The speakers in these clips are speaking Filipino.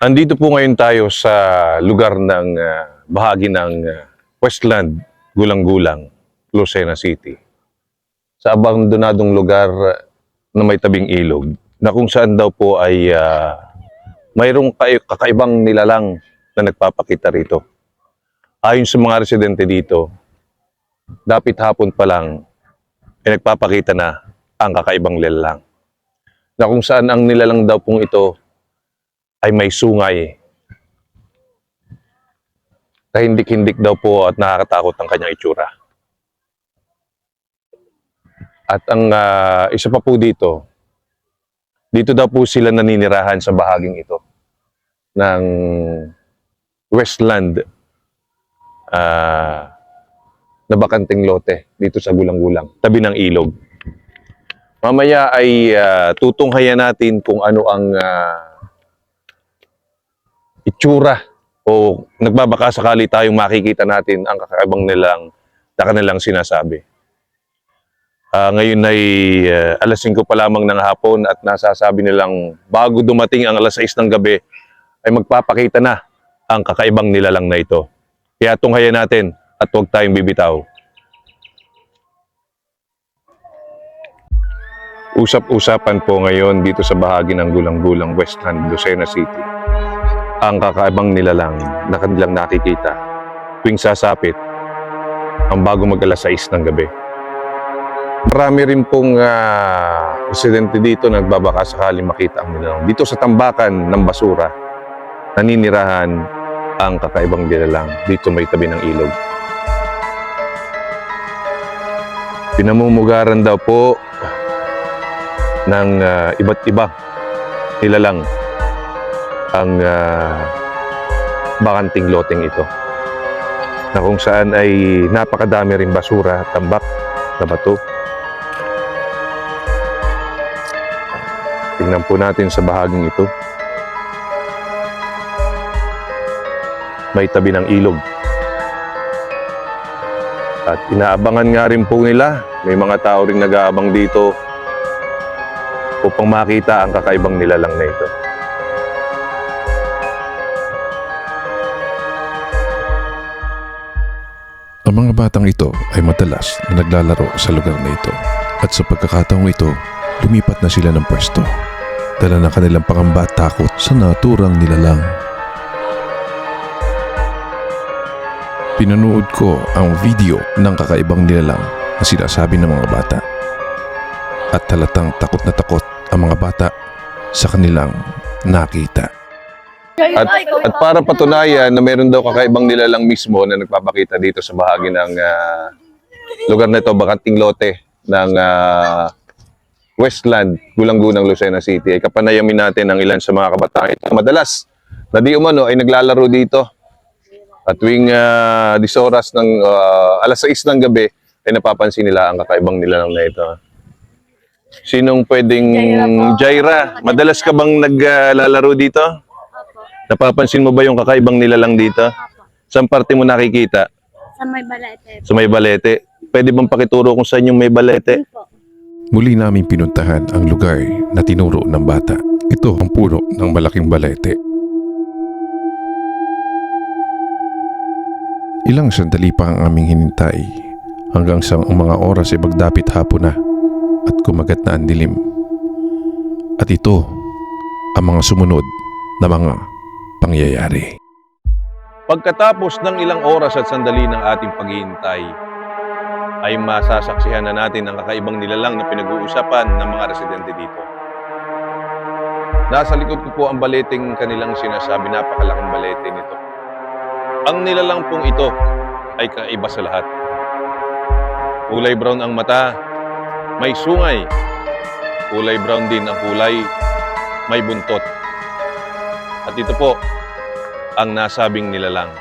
Andito po ngayon tayo sa lugar ng ah, bahagi ng ah, Westland, Gulang-Gulang, Lucena City. Sa abandonadong lugar ah, na may tabing ilog na kung saan daw po ay ah, mayroong kakaibang nilalang na nagpapakita rito. Ayon sa mga residente dito, dapit hapon pa lang ay nagpapakita na ang kakaibang nilalang. Na kung saan ang nilalang daw pong ito ay may sungay. Kahindik-hindik daw po at nakakatakot ang kanyang itsura. At ang ah, isa pa po dito, dito daw po sila naninirahan sa bahaging ito ng Westland ah, na bakanting lote dito sa Gulang-Gulang, tabi ng ilog. Mamaya ay ah, tutunghayan natin kung ano ang ah, itsura o nagbabaka sakali tayong makikita natin ang kakaibang nilang na kanilang sinasabi. Ah, ngayon ay ah, alas 5 pa lamang ng hapon at nasasabi nilang bago dumating ang alas 6 ng gabi ay magpapakita na ang kakaibang nilalang na ito. Kaya tunghayan natin at huwag tayong bibitaw. Usap-usapan po ngayon dito sa bahagi ng Gulang-Gulang Westland, Lucena City ang kakaibang nilalang na kanilang nakikita tuwing sasapit ang bago mag alas 6 ng gabi. Marami rin pong ah, residente dito na nagbabaka sakaling makita ang nilalang. Dito sa tambakan ng basura, naninirahan ang kakaibang nilalang dito may tabi ng ilog. Pinamumugaran daw po ng ah, iba't iba nilalang ang ah, bakanting loteng ito na kung saan ay napakadami rin basura, tambak, na bato. Tingnan po natin sa bahaging ito. May tabi ng ilog. At inaabangan nga rin po nila, may mga tao rin nag-aabang dito upang makita ang kakaibang nilalang na ito. Ang mga batang ito ay madalas na naglalaro sa lugar na ito at sa pagkakataong ito, lumipat na sila ng pwesto. Dala ng kanilang pangamba at takot sa naturang nilalang. Pinanood ko ang video ng kakaibang nilalang na sinasabi ng mga bata. At talatang takot na takot ang mga bata sa kanilang nakita. At, at para patunayan na meron daw kakaibang nilalang mismo na nagpapakita dito sa bahagi ng ah, lugar na ito, bakanting lote ng ah, Westland, Gulang-Gunang, Lucena City, ay kapanayamin natin ang ilan sa mga kabataan ito. Madalas, na di umano ay naglalaro dito. At tuwing uh, dis oras ng ah, alas 6 ng gabi, ay napapansin nila ang kakaibang nilalang na ito. Sinong pwedeng Jaira? Madalas ka bang naglalaro dito? Napapansin mo ba yung kakaibang nilalang dito? Saan parte mo nakikita? Sa may balete. Sa may balete? Pwede bang pakituro kung saan yung may balete? po. Muli namin pinuntahan ang lugar na tinuro ng bata. Ito ang puno ng malaking balete. Ilang sandali pa ang aming hinintay hanggang sa ang mga oras ay magdapit hapon na at kumagat na ang dilim. At ito ang mga sumunod na mga pangyayari. Pagkatapos ng ilang oras at sandali ng ating paghihintay, ay masasaksihan na natin ang kakaibang nilalang na pinag-uusapan ng mga residente dito. Nasa likod ko po ang baleteng kanilang sinasabi, napakalaking balete nito. Ang nilalang pong ito ay kaiba sa lahat. Kulay brown ang mata, may sungay. Kulay brown din ang kulay, may buntot. At ito po, ang nasabing nilalang.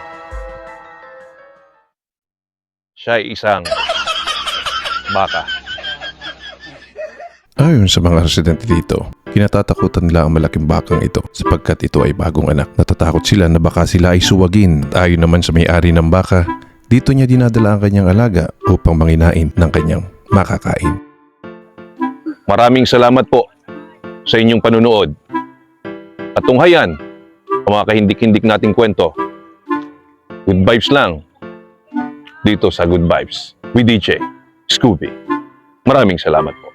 Siya ay isang baka. Ayon sa mga residente dito, kinatatakutan nila ang malaking bakang ito sapagkat ito ay bagong anak. Natatakot sila na baka sila ay suwagin. Ayon naman sa may-ari ng baka, dito niya dinadala ang kanyang alaga upang manginain ng kanyang makakain. Maraming salamat po sa inyong panunood. At tunghayan, Ang mga kahindik-hindik nating kwento. Good vibes lang. Dito sa Good Vibes with DJ Scooby. Maraming salamat po.